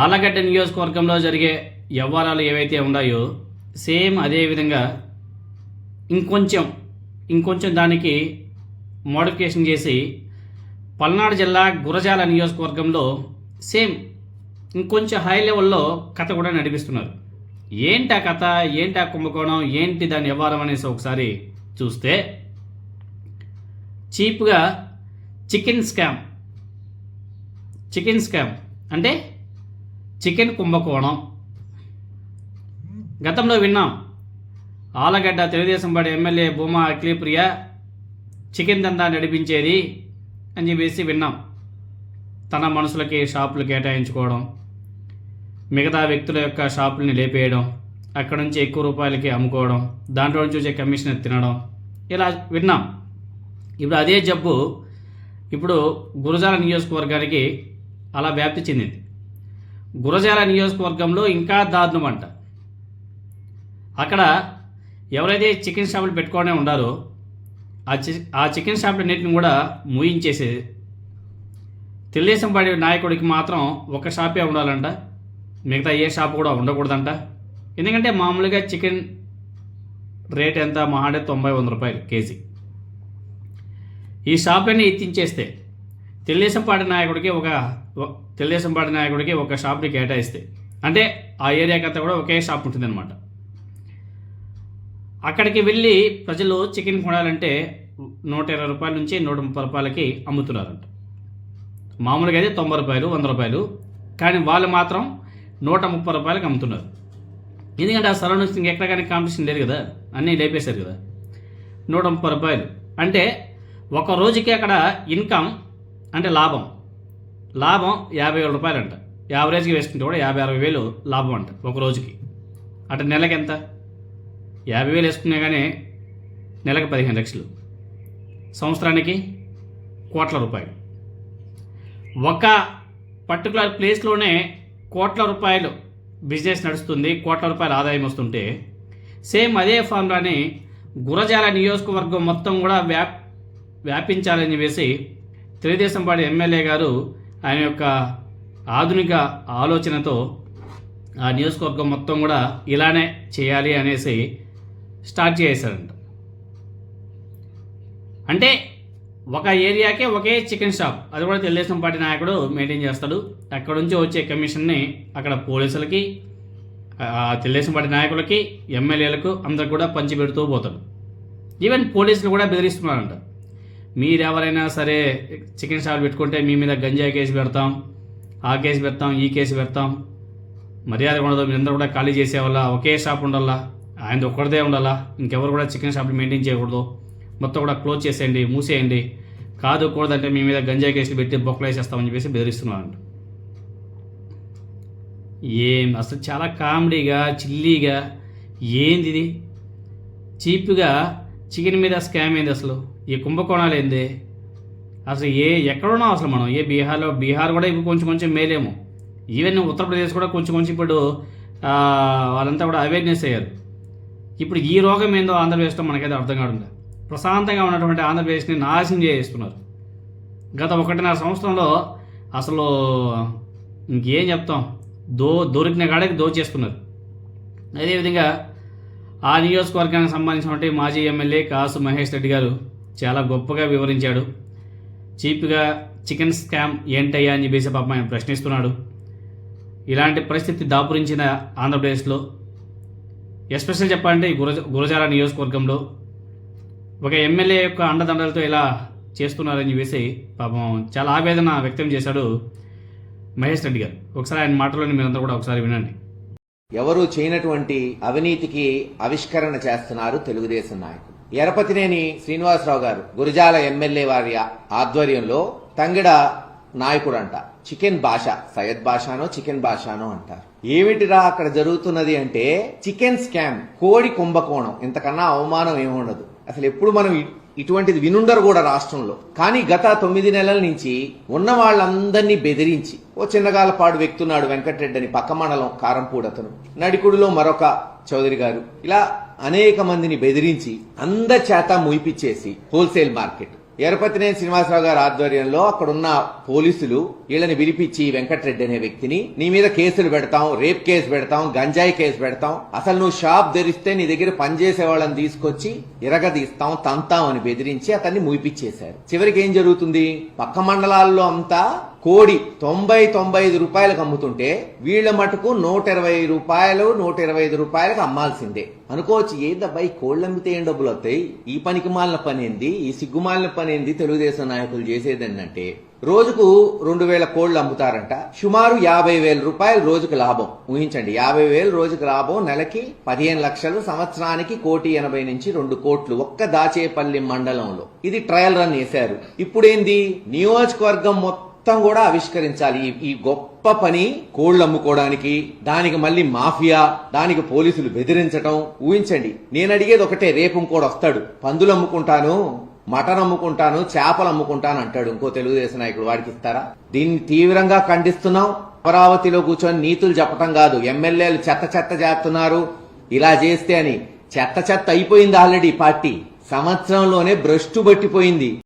ఆలగడ్డ నియోజకవర్గంలో జరిగే వ్యవహారాలు ఏవైతే ఉన్నాయో సేమ్ అదే విధంగా ఇంకొంచెం ఇంకొంచెం దానికి మోడిఫికేషన్ చేసి పల్నాడు జిల్లా గురజాల నియోజకవర్గంలో సేమ్ ఇంకొంచెం హై లెవెల్లో కథ కూడా నడిపిస్తున్నారు. ఏంటి ఆ కథ? ఏంటి ఆ కుంభకోణం? ఏంటి దాని వ్యవహారం అనేసి ఒకసారి చూస్తే చీప్గా చికెన్ స్కామ్ చికెన్ స్కామ్ అంటే చికెన్ కుంభకోణం. గతంలో విన్నాం. Allagadda Telugu Desam party MLA Bhuma Akhilapriya chicken దందా నడిపించేది అని చెప్పేసి విన్నాం. తన మనుషులకి షాపులు కేటాయించుకోవడం మిగతా వ్యక్తుల యొక్క షాపుల్ని లేపేయడం అక్కడ నుంచి ఎక్కువ రూపాయలకి అమ్ముకోవడం దాంట్లో నుంచి వచ్చే కమిషన్ తినడం ఇలా విన్నాం. ఇప్పుడు అదే జబ్బు ఇప్పుడు గురజాల నియోజకవర్గానికి అలా వ్యాప్తి చెందింది. గురజాల నియోజకవర్గంలో ఇంకా దారుణం అంట. అక్కడ ఎవరైతే చికెన్ షాపులు పెట్టుకోనే ఉండారో ఆ చి ఆ చికెన్ షాపులన్నింటిని కూడా మూయించేసేది తెలుగుదేశం పార్టీ నాయకుడికి మాత్రం ఒక షాపే ఉండాలంట. మిగతా ఏ షాప్ కూడా ఉండకూడదంట. ఎందుకంటే మామూలుగా చికెన్ రేట్ ఎంత? మహాడే తొంభై వంద రూపాయలు కేజీ. ఈ షాప్లన్నీ ఎత్తించేస్తే తెలుగుదేశం పార్టీ నాయకుడికి ఒక తెలుగుదేశం పార్టీ నాయకుడికి ఒక షాప్ని కేటాయిస్తే అంటే ఆ ఏరియాకంతా కూడా ఒకే షాప్ ఉంటుందన్నమాట. అక్కడికి వెళ్ళి ప్రజలు చికెన్ కొనాలంటే నూట ఇరవై రూపాయల నుంచి నూట ముప్పై రూపాయలకి అమ్ముతున్నారంట. మామూలుగా అయితే తొంభై రూపాయలు వంద రూపాయలు కానీ వాళ్ళు మాత్రం నూట ముప్పై రూపాయలకి అమ్ముతున్నారు. ఎందుకంటే ఆ సరౌండింగ్స్ ఎక్కడ కానీ కాంపిటీషన్ లేదు కదా అన్నీ లేపేశారు కదా. నూట ముప్పై రూపాయలు. అంటే ఒక రోజుకి అక్కడ ఇన్కమ్ అంటే లాభం. లాభం యాభై వేల రూపాయలు అంట యావరేజ్గా వేసుకుంటే కూడా యాభై అరవై వేలు లాభం అంట ఒక రోజుకి. అంటే నెలకి ఎంత? యాభై వేలు వేసుకున్నా కానీ నెలకు పదిహేను లక్షలు. సంవత్సరానికి కోట్ల రూపాయలు. ఒక పర్టికులర్ ప్లేస్లోనే కోట్ల రూపాయలు బిజినెస్ నడుస్తుంది కోట్ల రూపాయల ఆదాయం వస్తుంటే సేమ్ అదే ఫార్ములాని గురజాల నియోజకవర్గం మొత్తం కూడా వ్యాప్ వ్యాపించాలని చెప్పేసి తెలుగుదేశం పార్టీ ఎమ్మెల్యే గారు ఆయన యొక్క ఆధునిక ఆలోచనతో ఆ నియోజకవర్గం మొత్తం కూడా ఇలానే చేయాలి అనేసి స్టార్ట్ చేశారంట. అంటే ఒక ఏరియాకే ఒకే చికెన్ షాప్. అది కూడా తెలుగుదేశం పార్టీ నాయకుడు మెయింటైన్ చేస్తాడు. అక్కడ నుంచి వచ్చే కమిషన్ని అక్కడ పోలీసులకి ఆ తెలుగుదేశం పార్టీ నాయకులకి ఎమ్మెల్యేలకు అందరికి కూడా పంచిపెడుతూ పోతాడు. ఈవెన్ పోలీసులు కూడా బెదిరిస్తున్నారంట. మీరెవరైనా సరే చికెన్ షాప్ పెట్టుకుంటే మీ మీద గంజాయి కేసు పెడతాం ఆ కేసు పెడతాం ఈ కేసు పెడతాం. మర్యాద ఉండదు మీరందరూ కూడా ఖాళీ చేసేవాళ్ళ ఒకే షాప్ ఉండాలా ఆయన ఒక్కడిదే ఉండాలా ఇంకెవరు కూడా చికెన్ షాప్ని మెయింటైన్ చేయకూడదు. మొత్తం కూడా క్లోజ్ చేసేయండి మూసేయండి. కాదు కూడదంటే మీ మీద గంజాయి కేసులు పెట్టి బొక్కలు వేసేస్తామని చెప్పేసి బెదిరిస్తున్నారంట. ఏం అసలు చాలా కామెడీగా చిల్లీగా ఏంది ఇది చీప్గా చికెన్ మీద స్కామ్ ఏంది అసలు? ఈ కుంభకోణాలు ఏంది? అసలు ఏ ఎక్కడున్నాం అసలు మనం? ఏ బీహార్లో? బీహార్ కూడా ఇప్పుడు కొంచెం కొంచెం మేలేము. ఈవెన్ ఉత్తరప్రదేశ్ కూడా కొంచెం కొంచెం ఇప్పుడు వాళ్ళంతా కూడా అవేర్నెస్ అయ్యారు. ఇప్పుడు ఈ రోగం ఏందో ఆంధ్రప్రదేశ్లో మనకైతే అర్థం కావడం ప్రశాంతంగా ఉన్నటువంటి ఆంధ్రప్రదేశ్ని నాశనం చేస్తున్నారు గత ఒకటిన్నర సంవత్సరంలో అసలు ఇంకేం చెప్తాం? దో దొరికిన కాడకి దోచేస్తున్నారు. అదేవిధంగా ఆ నియోజకవర్గానికి సంబంధించినటువంటి మాజీ ఎమ్మెల్యే కాసు మహేష్ రెడ్డి గారు చాలా గొప్పగా వివరించాడు. చీప్గా చికెన్ స్కామ్ ఏంటయ్యా అని చెప్పేసి పాపం ఆయన ప్రశ్నిస్తున్నాడు. ఇలాంటి పరిస్థితి దాపురించిన ఆంధ్రప్రదేశ్లో ఎస్పెషల్ చెప్పాలంటే ఈ గురజ గురజాల నియోజకవర్గంలో ఒక ఎమ్మెల్యే యొక్క అండదండలతో ఇలా చేస్తున్నారని చెప్పేసి పాపం చాలా ఆవేదన వ్యక్తం చేశాడు మహేష్ రెడ్డి గారు. ఒకసారి ఆయన మాటలోని మీరందరూ కూడా ఒకసారి వినండి. ఎవరూ చేయనటువంటి అవినీతికి ఆవిష్కరణ చేస్తున్నారు తెలుగుదేశం నాయకులు. ఎరపతినేని శ్రీనివాసరావు గారు గురజాల ఎమ్మెల్యే వారి ఆధ్వర్యంలో తంగిడ నాయకుడు అంట చికెన్ భాష సయ్యద్ భాషానో చికెన్ భాషానో అంటారు. ఏమిటిరా అక్కడ జరుగుతున్నది అంటే చికెన్ స్కామ్ కోడి కుంభకోణం. ఇంతకన్నా అవమానం ఏముండదు. అసలు ఎప్పుడు మనం ఇటువంటిది వినుండరు కూడా రాష్ట్రంలో. కానీ గత తొమ్మిది నెలల నుంచి ఉన్న వాళ్ళందరినీ బెదిరించి ఓ చిన్నగాలపాడు వ్యక్తున్నాడు వెంకటరెడ్డి అని పక్క మండలం కారంపూడి అతను నడికుడిలో మరొక చౌదరి గారు. ఇలా అనేక మందిని బెదిరించి అందచేత చేత ముయిపిచ్చేసి హోల్సేల్ మార్కెట్. ఎరపతినేని శ్రీనివాసరావు గారి ఆధ్వర్యంలో అక్కడున్న పోలీసులు వీళ్ళని విరిపించి వెంకటరెడ్డి అనే వ్యక్తిని నీ మీద కేసులు పెడతాం రేప్ కేసు పెడతాం గంజాయి కేసు పెడతాం అసలు నువ్వు షాప్ ధరిస్తే నీ దగ్గర పనిచేసే వాళ్ళని తీసుకొచ్చి ఇరగదీస్తాం తంతాం అని బెదిరించి అతన్ని ముగిపించేశారు చివరికి ఏం జరుగుతుంది? పక్క మండలాల్లో అంతా కోడి తొంభై తొంభై ఐదు రూపాయలకు అమ్ముతుంటే వీళ్ళ మటుకు నూట ఇరవై రూపాయలు నూట ఇరవై ఐదు రూపాయలకు అమ్మాల్సిందే. అనుకోవచ్చు ఏందబ్బాయి కోళ్ళు అమ్మితే ఏం డబ్బులు వస్తాయి? ఈ పనికి మాలిన పని ఏంది? ఈ సిగ్గుమాలిన పని ఏంది? తెలుగుదేశం నాయకులు చేసేదేంటంటే రోజుకు రెండు వేల కోళ్ళు అమ్ముతారంట. సుమారు యాభై వేల రూపాయలు రోజుకు లాభం. ఊహించండి యాభై వేలు రోజుకు లాభం నెలకి పదిహేను లక్షలు సంవత్సరానికి కోటి ఎనభై నుంచి రెండు కోట్లు ఒక్క దాచేపల్లి మండలంలో. ఇది ట్రయల్ రన్ వేశారు ఇప్పుడేంది? నియోజకవర్గం మొత్తం మొత్తం కూడా ఆవిష్కరించాలి. ఈ- గొప్ప పని కోళ్ళు అమ్ముకోవడానికి దానికి మళ్ళీ మాఫియా దానికి పోలీసులు బెదిరించటం ఊహించండి. నేను అడిగేది ఒకటే రేపు ఇంకోడు వస్తాడు. పందులు అమ్ముకుంటాను మటన్ అమ్ముకుంటాను చేపలు అమ్ముకుంటాను అంటాడు. ఇంకో తెలుగుదేశం నాయకుడు వాడికి ఇస్తారా? దీన్ని తీవ్రంగా ఖండిస్తున్నాం. అమరావతిలో కూర్చొని నీతులు చెప్పటం కాదు. ఎమ్మెల్యేలు చెత్త చెత్త చేస్తున్నారు. ఇలా చేస్తే అని. చెత్త చెత్త అయిపోయింది ఆల్రెడీ పార్టీ. సంవత్సరంలోనే భ్రష్టు పట్టిపోయింది.